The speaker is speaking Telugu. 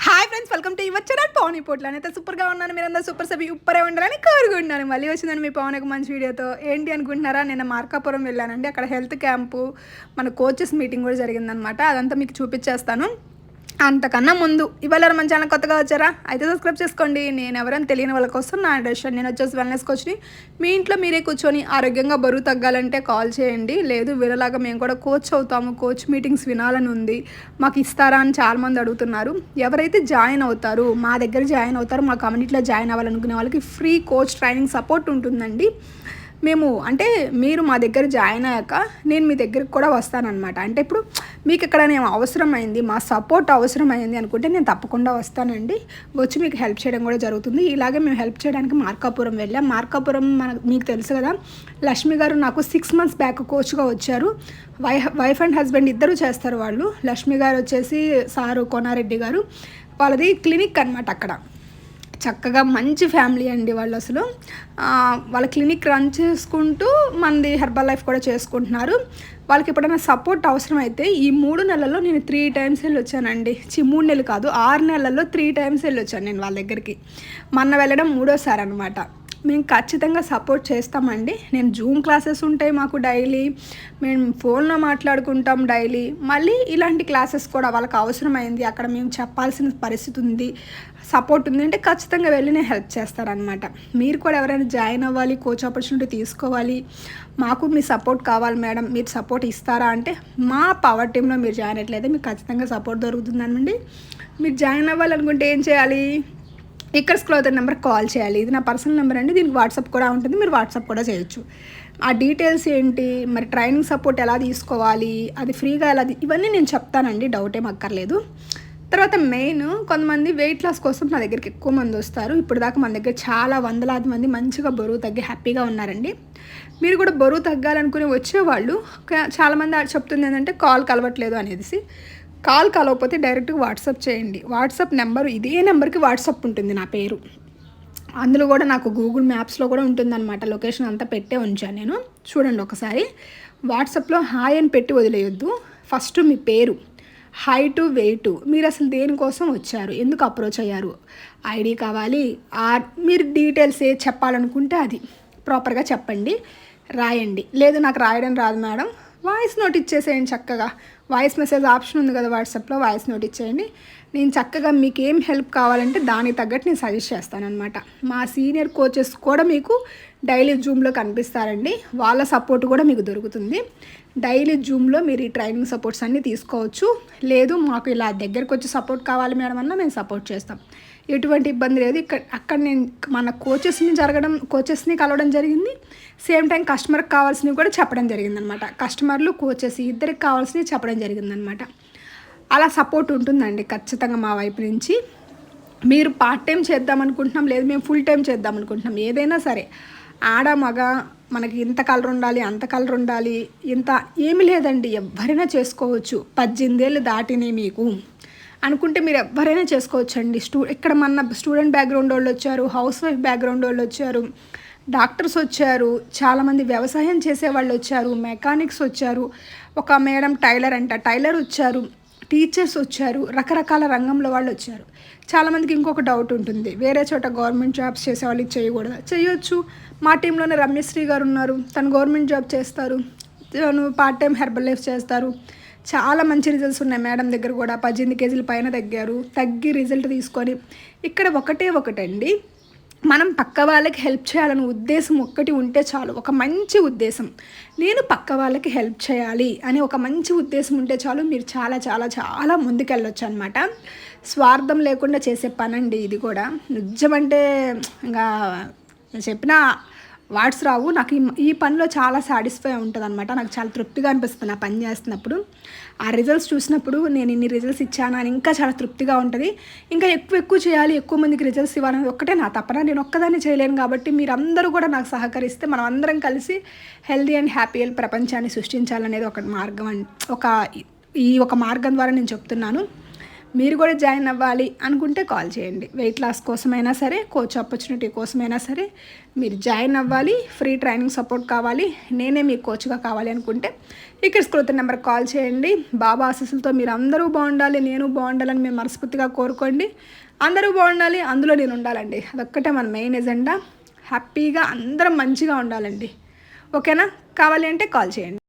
హాయ్ ఫ్రెండ్స్ వెల్కమ్ టు ఇవ్వచ్చు పవన్ ఇప్పుడు అయితే సూపర్గా ఉన్నాను. మీరు సూపర్ సభ్యు ఉప్పరే ఉండాలని కోరుకుంటున్నాను. మళ్ళీ వచ్చిందని మీ పవన్ ఒక మంచి వీడియోతో. ఏంటి అనుకుంటున్నారా? నేను మార్కాపురం వెళ్ళానండి. అక్కడ హెల్త్ క్యాంపు మన కోచెస్ మీటింగ్ కూడా జరిగిందనమాట. అదంతా మీకు చూపించేస్తాను. అంతకన్నా ముందు. ఇవాళ మన ఛానల్ కొత్తగా వచ్చారా? అయితే సబ్స్క్రైబ్ చేసుకోండి. నేను ఎవరైనా తెలియని వాళ్ళ కోసం నా అడ్రస్ నేను వచ్చేసి వెల్నెస్ కోచ్ని మీ ఇంట్లో మీరే కూర్చొని ఆరోగ్యంగా బరువు తగ్గాలంటే కాల్ చేయండి. లేదు వీళ్ళలాగా మేము కూడా కోచ్ అవుతాము. కోచ్ మీటింగ్స్ వినాలని ఉంది. మాకు ఇస్తారా అని చాలామంది అడుగుతున్నారు. ఎవరైతే జాయిన్ అవుతారు మా దగ్గర జాయిన్ అవుతారు మా కమ్యూనిటీలో జాయిన్ అవ్వాలనుకునే వాళ్ళకి ఫ్రీ కోచ్ ట్రైనింగ్ సపోర్ట్ ఉంటుందండి. మేము అంటే మీరు మా దగ్గర జాయిన్ అయ్యాక నేను మీ దగ్గరికి కూడా వస్తానన్నమాట. అంటే ఇప్పుడు మీకు ఇక్కడ నేను అవసరమైంది మా సపోర్ట్ అవసరమైంది అనుకుంటే నేను తప్పకుండా వస్తానండి. వచ్చి మీకు హెల్ప్ చేయడం కూడా జరుగుతుంది. ఇలాగే మేము హెల్ప్ చేయడానికి మార్కాపురం వెళ్ళాం. మార్కాపురం మన మీకు తెలుసు కదా లక్ష్మి గారు నాకు సిక్స్ మంత్స్ బ్యాక్ కోచ్గా వచ్చారు. వై వైఫ్ అండ్ హస్బెండ్ ఇద్దరు చేస్తారు వాళ్ళు. లక్ష్మి గారు వచ్చేసి సారు కోనారెడ్డి గారు. వాళ్ళది క్లినిక్ అనమాట అక్కడ. చక్కగా మంచి ఫ్యామిలీ అండి వాళ్ళు అసలు. వాళ్ళ క్లినిక్ రన్ చేసుకుంటూ మనది హెర్బల్ లైఫ్ కూడా చేసుకుంటున్నారు. వాళ్ళకి ఎప్పుడైనా సపోర్ట్ అవసరమైతే ఈ మూడు నెలల్లో నేను త్రీ టైమ్స్ వెళ్ళి వచ్చానండి. చి మూడు నెలలు కాదు ఆరు నెలల్లో త్రీ టైమ్స్ వెళ్ళి వచ్చాను నేను వాళ్ళ దగ్గరికి. మొన్న వెళ్ళడం మూడోసారి అనమాట మేము ఖచ్చితంగా సపోర్ట్ చేస్తామండి. నేను జూమ్ క్లాసెస్ ఉంటాయి మాకు డైలీ. మేము ఫోన్లో మాట్లాడుకుంటాం డైలీ. మళ్ళీ ఇలాంటి క్లాసెస్ కూడా వాళ్ళకి అవసరమైంది. అక్కడ మేము చెప్పాల్సిన పరిస్థితి ఉంది. సపోర్ట్ ఉంది అంటే ఖచ్చితంగా వెళ్ళి నేను హెల్ప్ చేస్తారనమాట మీరు కూడా ఎవరైనా జాయిన్ అవ్వాలి కోచ్ ఆపర్చునిటీ తీసుకోవాలి. మాకు మీ సపోర్ట్ కావాలి మేడం. మీరు సపోర్ట్ ఇస్తారా అంటే మా పవర్ టీంలో మీరు జాయిన్ అయ్యట్లయితే మీకు ఖచ్చితంగా సపోర్ట్ దొరుకుతుందనండి మీరు జాయిన్ అవ్వాలనుకుంటే ఏం చేయాలి? ఇక్కడ స్క్రోల్ నెంబర్ కాల్ చేయాలి. ఇది నా పర్సనల్ నెంబర్ అండి. దీనికి వాట్సాప్ కూడా ఉంటుంది. మీరు వాట్సాప్ కూడా చేయొచ్చు. ఆ డీటెయిల్స్ ఏంటి? మరి ట్రైనింగ్ సపోర్ట్ ఎలా తీసుకోవాలి? అది ఫ్రీగా ఎలా ఇవన్నీ నేను చెప్తానండి. డౌట్ ఏం అక్కర్లేదు. తర్వాత మెయిన్ కొంతమంది వెయిట్ లాస్ కోసం నా దగ్గరికి ఎక్కువ మంది వస్తారు. ఇప్పుడు దాకా మన దగ్గర చాలా వందలాది మంది మంచిగా బరువు తగ్గి హ్యాపీగా ఉన్నారండి. మీరు కూడా బరువు తగ్గాలనుకుని వచ్చేవాళ్ళు. చాలామంది చెప్తుంది ఏంటంటే కాల్ కలవట్లేదు అనేసి. కాల్ కలవకపోతే డైరెక్ట్గా వాట్సాప్ చేయండి. వాట్సాప్ నెంబర్ ఇదే నెంబర్కి వాట్సాప్ ఉంటుంది నా పేరు. అందులో కూడా నాకు గూగుల్ మ్యాప్స్లో కూడా ఉంటుందన్నమాట. లొకేషన్ అంతా పెట్టే ఉంచాను నేను. చూడండి ఒకసారి. వాట్సాప్లో హాయ్ అని పెట్టి వదిలేయొద్దు. ఫస్ట్ మీ పేరు. హైటు వెయిట్ మీరు అసలు దేనికోసం వచ్చారు? ఎందుకు అప్రోచ్ అయ్యారు? ఐడి కావాలి. ఆ మీరు డీటెయిల్స్ ఏ చెప్పాలనుకుంటే అది. ప్రాపర్గా చెప్పండి. రాయండి. లేదు నాకు రాయడం రాదు మేడం. వాయిస్ నోట్ ఇచ్చేసేయండి చక్కగా. వాయిస్ మెసేజ్ ఆప్షన్ ఉంది కదా వాట్సాప్లో వాయిస్ నోట్ ఇచ్చేయండి. నేను చక్కగా మీకు ఏం హెల్ప్ కావాలంటే దానికి తగ్గట్టు నేను సజెస్ట్ చేస్తానమాట మా సీనియర్ కోచెస్ కూడా మీకు డైలీ జూమ్లో కనిపిస్తారండి. వాళ్ళ సపోర్ట్ కూడా మీకు దొరుకుతుంది. డైలీ జూమ్లో మీరు ఈ ట్రైనింగ్ సపోర్ట్స్ అన్నీ తీసుకోవచ్చు. లేదు మాకు ఇలా దగ్గరకు వచ్చి సపోర్ట్ కావాలి మేడం అన్న మేము సపోర్ట్ చేస్తాం. ఎటువంటి ఇబ్బంది లేదు. ఇక్కడ అక్కడ నేను మన కోచెస్ని జరగడం కోచెస్ని కలవడం జరిగింది. సేమ్ టైం కస్టమర్కి కావాల్సినవి కూడా చెప్పడం జరిగిందనమాట. కస్టమర్లు కోచెస్ ఇద్దరికి కావాల్సినవి చెప్పడం జరిగిందనమాట. అలా సపోర్ట్ ఉంటుందండి ఖచ్చితంగా మా వైపు నుంచి. మీరు పార్ట్ టైం చేద్దాం అనుకుంటున్నాం లేదు మేము ఫుల్ టైం చేద్దాం అనుకుంటున్నాం. ఏదైనా సరే ఆడ మగ మనకి ఇంత కలర్ ఉండాలి అంత కలర్ ఉండాలి ఇంత ఏమి లేదండి. ఎవరైనా చేసుకోవచ్చు. పద్దెనిమిదేళ్ళు దాటినవి మీకు. అనుకుంటే మీరు ఎవరైనా చేసుకోవచ్చండి. స్టూ ఇక్కడ మన స్టూడెంట్ బ్యాక్గ్రౌండ్ వాళ్ళు వచ్చారు హౌస్ వైఫ్ బ్యాక్గ్రౌండ్ వాళ్ళు వచ్చారు డాక్టర్స్ వచ్చారు చాలామంది వ్యవసాయం చేసే వాళ్ళు వచ్చారు మెకానిక్స్ వచ్చారు ఒక మేడం టైలర్ అంట టైలర్ వచ్చారు టీచర్స్ వచ్చారు రకరకాల రంగంలో వాళ్ళు వచ్చారు. చాలామందికి ఇంకొక డౌట్ ఉంటుంది. వేరే చోట గవర్నమెంట్ జాబ్స్ చేసే వాళ్ళకి చేయకూడదు? చేయొచ్చు. మా టీంలోనే రమ్యశ్రీ గారు ఉన్నారు. తను గవర్నమెంట్ జాబ్ చేస్తారు. తను పార్ట్ టైం హెర్బల్ లైఫ్ చేస్తారు. చాలా మంచి రిజల్ట్స్ ఉన్నాయి మేడం దగ్గర కూడా. పద్దెనిమిది కేజీల పైన తగ్గారు. తగ్గి రిజల్ట్ తీసుకొని ఇక్కడ ఒకటే ఒకటండి. మనం పక్క వాళ్ళకి హెల్ప్ చేయాలనే ఉద్దేశం ఒక్కటి ఉంటే చాలు. ఒక మంచి ఉద్దేశం. నేను పక్క వాళ్ళకి హెల్ప్ చేయాలి అని ఒక మంచి ఉద్దేశం ఉంటే చాలు మీరు చాలా చాలా చాలా ముందుకెళ్ళొచ్చు అనమాట స్వార్థం లేకుండా చేసే పనండి ఇది కూడా. నిజమంటే ఇంకా చెప్పిన వాట్స్ రావు. నాకు ఈ పనిలో చాలా సాటిస్ఫై ఉంటుంది అనమాట నాకు చాలా తృప్తిగా అనిపిస్తుంది ఆ పని చేస్తున్నప్పుడు. ఆ రిజల్ట్స్ చూసినప్పుడు నేను ఇన్ని రిజల్ట్స్ ఇచ్చాను అని ఇంకా చాలా తృప్తిగా ఉంటుంది. ఇంకా ఎక్కువ ఎక్కువ చేయాలి ఎక్కువ మందికి రిజల్ట్స్ ఇవ్వాలని ఒక్కటే నా తప్పన నేను ఒక్కదాన్ని చేయలేను కాబట్టి మీరందరూ కూడా నాకు సహకరిస్తే మనం అందరం కలిసి హెల్దీ అండ్ హ్యాపీ ప్రపంచాన్ని సృష్టించాలనేది ఒక మార్గం ఒక ఈ ఒక మార్గం ద్వారా నేను చెప్తున్నాను. మీరు కూడా జాయిన్ అవ్వాలి అనుకుంటే కాల్ చేయండి. వెయిట్ లాస్ కోసమైనా సరే కోచ్ ఆపర్చునిటీ కోసమైనా సరే మీరు జాయిన్ అవ్వాలి ఫ్రీ ట్రైనింగ్ సపోర్ట్ కావాలి నేనే మీ కోచ్గా కావాలి అనుకుంటే ఇక్కడ స్కృత నెంబర్ కాల్ చేయండి. బాబా ఆశీస్సులతో మీరు అందరూ బాగుండాలి నేను బాగుండాలని మేము మనస్ఫూర్తిగా కోరుకోండి. అందరూ బాగుండాలి అందులో నేను ఉండాలండి. అదొక్కటే మన మెయిన్ ఎజెండా హ్యాపీగా అందరం మంచిగా ఉండాలండి. ఓకేనా కావాలి అంటే కాల్ చేయండి.